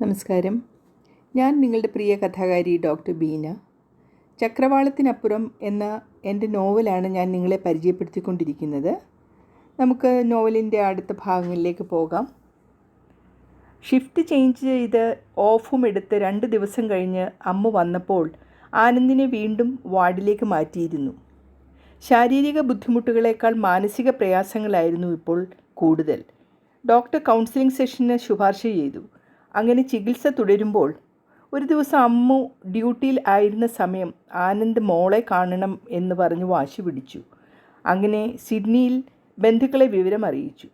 നമസ്കാരം. ഞാൻ നിങ്ങളുടെ പ്രിയ കഥാകാരി ഡോക്ടർ ബീന. ചക്രവാളത്തിനപ്പുറം എന്ന എന്റെ നോവലാണ് ഞാൻ നിങ്ങളെ പരിചയപ്പെടുത്തിക്കൊണ്ടിരിക്കുന്നത്. നമുക്ക് നോവലിന്റെ അടുത്ത ഭാഗങ്ങളിലേക്ക് പോകാം. ഷിഫ്റ്റ് ചേഞ്ച് ചെയ്ത് ഓഫും എടുത്ത് രണ്ട് ദിവസം കഴിഞ്ഞ് അമ്മ വന്നപ്പോൾ ആനന്ദിനെ വീണ്ടും വാർഡിലേക്ക് മാറ്റിയിരുന്നു. ശാരീരിക ബുദ്ധിമുട്ടുകളേക്കാൾ മാനസിക പ്രയാസങ്ങളായിരുന്നു ഇപ്പോൾ കൂടുതൽ. ഡോക്ടർ കൗൺസിലിംഗ് സെഷന് ശുപാർശ ചെയ്തു. അങ്ങനെ ചികിത്സ തുടരുമ്പോൾ ഒരു ദിവസം അമ്മു ഡ്യൂട്ടിയിൽ ആയിരുന്ന സമയം ആനന്ദ് മോളെ കാണണം എന്ന് പറഞ്ഞ് വാശി പിടിച്ചു. അങ്ങനെ സിഡ്നിയിൽ ബന്ധുക്കളെ വിവരം അറിയിച്ചു.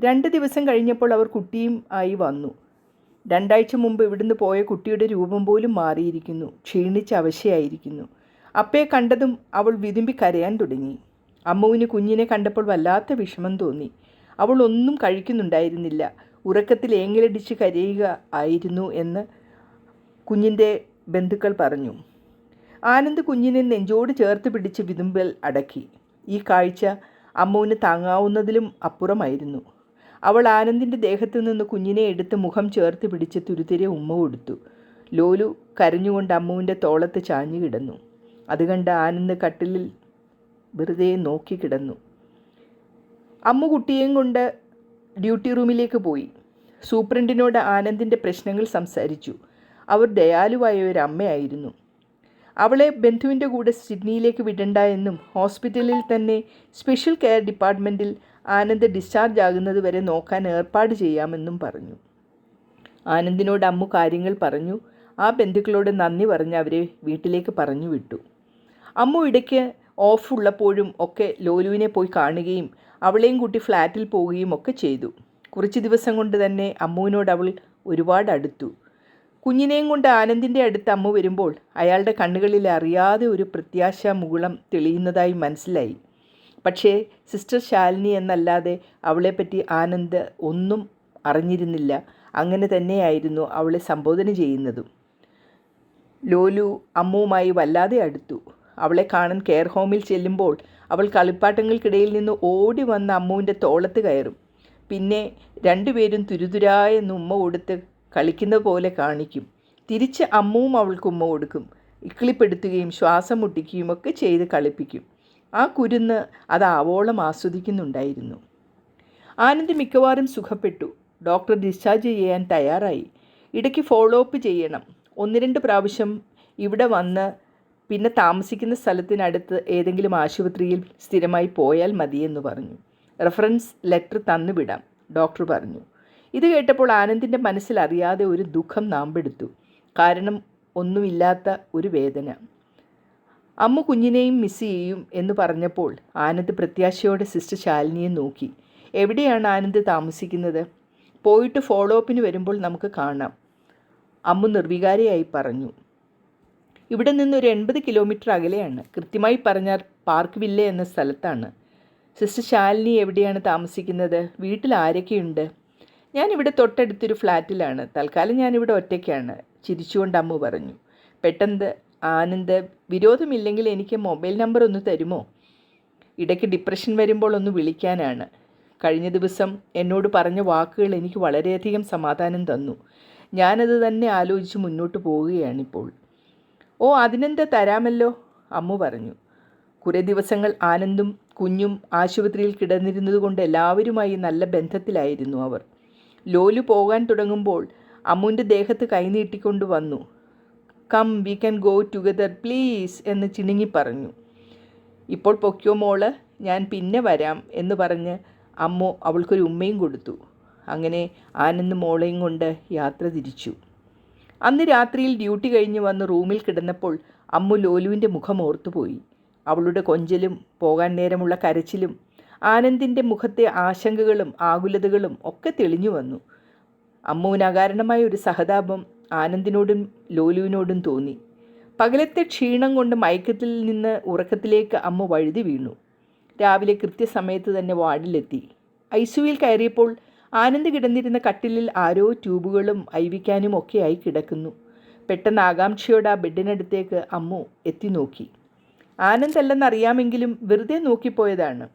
രണ്ട് ദിവസം കഴിഞ്ഞപ്പോൾ അവർ കുട്ടിയും ആയി വന്നു. രണ്ടാഴ്ച മുമ്പ് ഇവിടുന്ന് പോയ കുട്ടിയുടെ രൂപം പോലും മാറിയിരിക്കുന്നു. ക്ഷീണിച്ച് അവശയായിരിക്കുന്നു. അപ്പയെ കണ്ടതും അവൾ വിതുമ്പി കരയാൻ തുടങ്ങി. അമ്മുവിന് കുഞ്ഞിനെ കണ്ടപ്പോൾ വല്ലാത്ത വിഷമം തോന്നി. അവൾ ഒന്നും കഴിക്കുന്നുണ്ടായിരുന്നില്ല. ഉറക്കത്തിൽ ഏങ്ങലടിച്ച് കരയുക ആയിരുന്നു എന്ന് കുഞ്ഞിന്റെ ബന്ധുക്കൾ പറഞ്ഞു. ആനന്ദ് കുഞ്ഞിനെ നെഞ്ചോട് ചേർത്ത് പിടിച്ച് വിതുമ്പൽ അടക്കി. ഈ കാഴ്ച അമ്മുവിന് താങ്ങാവുന്നതിലും അപ്പുറമായിരുന്നു. അവൾ ആനന്ദിന്റെ ദേഹത്തു നിന്ന് കുഞ്ഞിനെ എടുത്ത് മുഖം ചേർത്ത് പിടിച്ച് തുരുതിരെ ഉമ്മ കൊടുത്തു. ലോലു കരഞ്ഞുകൊണ്ട് അമ്മുവിന്റെ തോളത്ത് ചാഞ്ഞു കിടന്നു. അത് കണ്ട് ആനന്ദ് കട്ടിലിൽ വെറുതെ നോക്കി കിടന്നു. അമ്മു കുട്ടിയെയും കൊണ്ട് ഡ്യൂട്ടി റൂമിലേക്ക് പോയി. സൂപ്രണ്ടിനോട് ആനന്ദിന്റെ പ്രശ്നങ്ങൾ സംസാരിച്ചു. അവർ ദയാലുവായ ഒരു അമ്മയായിരുന്നു. അവളെ ബന്ധുവിന്റെ കൂടെ സിഡ്നിയിലേക്ക് വിടണ്ട എന്നും ഹോസ്പിറ്റലിൽ തന്നെ സ്പെഷ്യൽ കെയർ ഡിപ്പാർട്ട്മെന്റിൽ ആനന്ദ് ഡിസ്ചാർജ് ആകുന്നത് വരെ നോക്കാൻ ഏർപ്പാട് ചെയ്യാമെന്നും പറഞ്ഞു. ആനന്ദിനോട് അമ്മു കാര്യങ്ങൾ പറഞ്ഞു. ആ ബന്ധുക്കളോട് നന്ദി പറഞ്ഞ് അവരെ വീട്ടിലേക്ക് പറഞ്ഞു വിട്ടു അമ്മു ഇടയ്ക്ക് ഓഫ് ഉള്ളപ്പോഴും ഒക്കെ ലോലുവിനെ പോയി കാണുകയും അവളെയും കൂട്ടി ഫ്ലാറ്റിൽ പോവുകയും ഒക്കെ ചെയ്തു. കുറച്ച് ദിവസം കൊണ്ട് തന്നെ അമ്മുവിനോട് അവൾ ഒരുപാട് അടുത്തു. കുഞ്ഞിനെയും കൊണ്ട് ആനന്ദിന്റെ അടുത്ത് അമ്മ വരുമ്പോൾ അയാളുടെ കണ്ണുകളിൽ അറിയാതെ ഒരു പ്രത്യാശ മുകുളം തെളിയുന്നതായി മനസ്സിലായി. പക്ഷേ സിസ്റ്റർ ശാലിനി എന്നല്ലാതെ അവളെപ്പറ്റി ആനന്ദ് ഒന്നും അറിഞ്ഞിരുന്നില്ല. അങ്ങനെ തന്നെയായിരുന്നു അവളെ സംബോധന ചെയ്യുന്നതും. ലോലു അമ്മുവുമായി വല്ലാതെ അടുത്തു. അവളെ കാണാൻ കെയർ ഹോമിൽ ചെല്ലുമ്പോൾ അവൾ കളിപ്പാട്ടങ്ങൾക്കിടയിൽ നിന്ന് ഓടി വന്ന അമ്മുവിന്റെ തോളത്ത് കയറും. പിന്നെ രണ്ടുപേരും തുരുതുരായ ഉമ്മ കൊടുത്ത് കളിക്കുന്ന പോലെ കാണിക്കും. തിരിച്ച് അമ്മുവും അവൾക്ക് ഉമ്മ കൊടുക്കും. ഇക്കിളിപ്പെടുത്തുകയും ശ്വാസം മുട്ടിക്കുകയും ഒക്കെ ചെയ്ത് കളിപ്പിക്കും. ആ കുരുന്ന് അത് ആവോളം ആസ്വദിക്കുന്നുണ്ടായിരുന്നു. ആനന്ദ് മിക്കവാറും സുഖപ്പെട്ടു. ഡോക്ടർ ഡിസ്ചാർജ് ചെയ്യാൻ തയ്യാറായി. ഇടയ്ക്ക് ഫോളോ അപ്പ് ചെയ്യണം. ഒന്ന് രണ്ട് പ്രാവശ്യം ഇവിടെ വന്ന് പിന്നെ താമസിക്കുന്ന സ്ഥലത്തിനടുത്ത് ഏതെങ്കിലും ആശുപത്രിയിൽ സ്ഥിരമായി പോയാൽ മതിയെന്ന് പറഞ്ഞു. റെഫറൻസ് ലെറ്റർ തന്നുവിടാം ഡോക്ടർ പറഞ്ഞു. ഇത് കേട്ടപ്പോൾ ആനന്ദിന്റെ മനസ്സിലറിയാതെ ഒരു ദുഃഖം നാമ്പെടുത്തു. കാരണം ഒന്നുമില്ലാത്ത ഒരു വേദന. അമ്മ കുഞ്ഞിനെയും മിസ് ചെയ്യും എന്ന് പറഞ്ഞപ്പോൾ ആനന്ദ് പ്രത്യാശയോടെ സിസ്റ്റർ ശാലിനിയെ നോക്കി. എവിടെയാണ് ആനന്ദ് താമസിക്കുന്നത്? പോയിട്ട് ഫോളോ അപ്പിന് വരുമ്പോൾ നമുക്ക് കാണാം അമ്മ നിർവികാരിയായി പറഞ്ഞു. ഇവിടെ നിന്ന് ഒരു എൺപത് കിലോമീറ്റർ അകലെയാണ്. കൃത്യമായി പറഞ്ഞാൽ പാർക്ക് വില്ല എന്ന സ്ഥലത്താണ്. സിസ്റ്റർ ശാലിനി എവിടെയാണ് താമസിക്കുന്നത്? വീട്ടിൽ ആരൊക്കെയുണ്ട്? ഞാനിവിടെ തൊട്ടടുത്തൊരു ഫ്ലാറ്റിലാണ് തൽക്കാലം ഞാനിവിടെ ഒറ്റയ്ക്കാണ്. ചിരിച്ചുകൊണ്ട് അമ്മു പറഞ്ഞു. പെട്ടെന്ന് ആനന്ദ് വിരോധമില്ലെങ്കിൽ എനിക്ക് മൊബൈൽ നമ്പർ ഒന്ന് തരുമോ? ഇടയ്ക്ക് ഡിപ്രഷൻ വരുമ്പോൾ ഒന്ന് വിളിക്കാനാണ്. കഴിഞ്ഞ ദിവസം എന്നോട് പറഞ്ഞ വാക്കുകൾ എനിക്ക് വളരെയധികം സമാധാനം തന്നു. ഞാനത് തന്നെ ആലോചിച്ച് മുന്നോട്ട് പോവുകയാണിപ്പോൾ ഓ അതിനെന്താ തരാമല്ലോ? അമ്മു പറഞ്ഞു. കുറേ ദിവസങ്ങൾ ആനന്ദും കുഞ്ഞും ആശുപത്രിയിൽ കിടന്നിരുന്നതുകൊണ്ട് എല്ലാവരുമായി നല്ല ബന്ധത്തിലായിരുന്നു അവർ. ലോലു പോകാൻ തുടങ്ങുമ്പോൾ അമ്മുവിന്റെ ദേഹത്ത് കൈനീട്ടിക്കൊണ്ട് വന്നു. Come we can go together please എന്ന് ചിണുങ്ങി പറഞ്ഞു. ഇപ്പോൾ പൊക്കിയോ മോൾ ഞാൻ പിന്നെ വരാം എന്ന് പറഞ്ഞ് അമ്മു അവൾക്കൊരു ഉമ്മയും കൊടുത്തു. അങ്ങനെ ആനന്ദ് മോളെയും കൊണ്ട് യാത്ര തിരിച്ചു. അന്ന് രാത്രിയിൽ ഡ്യൂട്ടി കഴിഞ്ഞ് വന്ന് റൂമിൽ കിടന്നപ്പോൾ അമ്മു ലോലുവിന്റെ മുഖം ഓർത്തുപോയി. അവളുടെ കൊഞ്ചലും പോകാൻ നേരമുള്ള കരച്ചിലും ആനന്ദിന്റെ മുഖത്തെ ആശങ്കകളും ആകുലതകളും ഒക്കെ തെളിഞ്ഞു വന്നു. അമ്മുവിന് അകാരണമായ ഒരു സഹതാപം ആനന്ദിനോടും ലോലുവിനോടും തോന്നി. പകലത്തെ ക്ഷീണം കൊണ്ട് മയക്കത്തിൽ നിന്ന് ഉറക്കത്തിലേക്ക് അമ്മ വഴുതി വീണു. രാവിലെ കൃത്യസമയത്ത് തന്നെ വാർഡിലെത്തി. ഐസുവിൽ കയറിയപ്പോൾ ആനന്ദ് കിടന്നിരുന്ന കട്ടിലിൽ ആരോ ട്യൂബുകളും ഐവിക്കാനും ഒക്കെയായി കിടക്കുന്നു. പെട്ടെന്ന് ആകാംക്ഷയോടെ ആ ബെഡിനടുത്തേക്ക് അമ്മു എത്തി നോക്കി. ആനന്ദ് അല്ലെന്നറിയാമെങ്കിലും വെറുതെ നോക്കിപ്പോയതാണ്.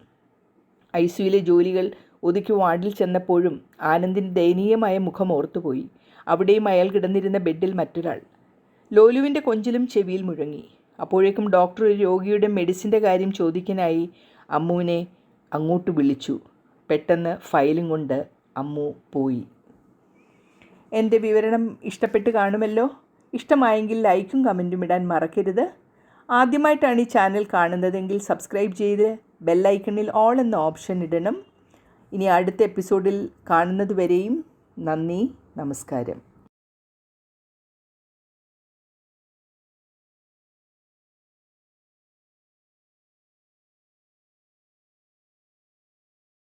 ഐ സിയിലെ ജോലികൾ ഒതുക്കി വാർഡിൽ ചെന്നപ്പോഴും ആനന്ദിന്റെ ദയനീയമായ മുഖം ഓർത്തുപോയി. അവിടെയും അയാൾ കിടന്നിരുന്ന ബെഡിൽ മറ്റൊരാൾ. ലോലുവിന്റെ കൊഞ്ചിലും ചെവിയിൽ മുഴങ്ങി. അപ്പോഴേക്കും ഡോക്ടർ ഒരു രോഗിയുടെ മെഡിസിന്റെ കാര്യം ചോദിക്കാനായി അമ്മുവിനെ അങ്ങോട്ട് വിളിച്ചു. പെട്ടെന്ന് ഫയലും കൊണ്ട് അമ്മു പോയി. എന്റെ വിവരണം ഇഷ്ടപ്പെട്ട് കാണുമല്ലോ? ഇഷ്ടമായെങ്കിൽ ലൈക്കും കമന്റും ഇടാൻ മറക്കരുത്. ആദ്യമായിട്ടാണ് ഈ ചാനൽ കാണുന്നതെങ്കിൽ സബ്സ്ക്രൈബ് ചെയ്ത് ബെല്ലൈക്കണിൽ ഓൾ എന്ന ഓപ്ഷൻ ഇടണം. ഇനി അടുത്ത എപ്പിസോഡിൽ കാണുന്നതുവരെയും നന്ദി നമസ്കാരം.